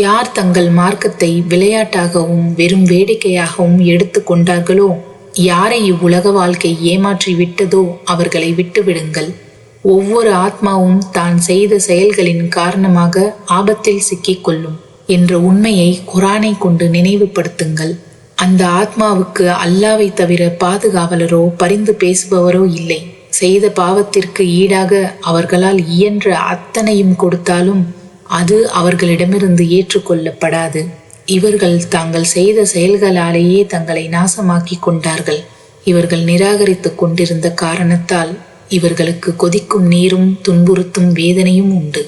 யார் தங்கள் மார்க்கத்தை விளையாட்டாகவும் வெறும் வேடிக்கையாகவும் எடுத்து கொண்டார்களோ? யாரை இவ்வுலக வாழ்க்கை ஏமாற்றி விட்டதோ அவர்களை விட்டுவிடுங்கள். ஒவ்வொரு ஆத்மாவும் தான் செய்த செயல்களின் காரணமாக ஆபத்தில் சிக்கிக்கொள்ளும் என்ற உண்மையை குரானை கொண்டு நினைவுபடுத்துங்கள். அந்த ஆத்மாவுக்கு அல்லாவை தவிர பாதுகாவலரோ பரிந்து பேசுபவரோ இல்லை. செய்த பாவத்திற்கு ஈடாக அவர்களால் இயன்ற அத்தனையும் கொடுத்தாலும் அது அவர்களிடமிருந்து ஏற்றுக்கொள்ளப்படாது. இவர்கள் தாங்கள் செய்த செயல்களாலேயே தங்களை நாசமாக்கி கொண்டார்கள். இவர்கள் நிராகரித்து கொண்டிருந்த காரணத்தால் இவர்களுக்கு கொதிக்கும் நீரும் துன்புறுத்தும் வேதனையும் உண்டு.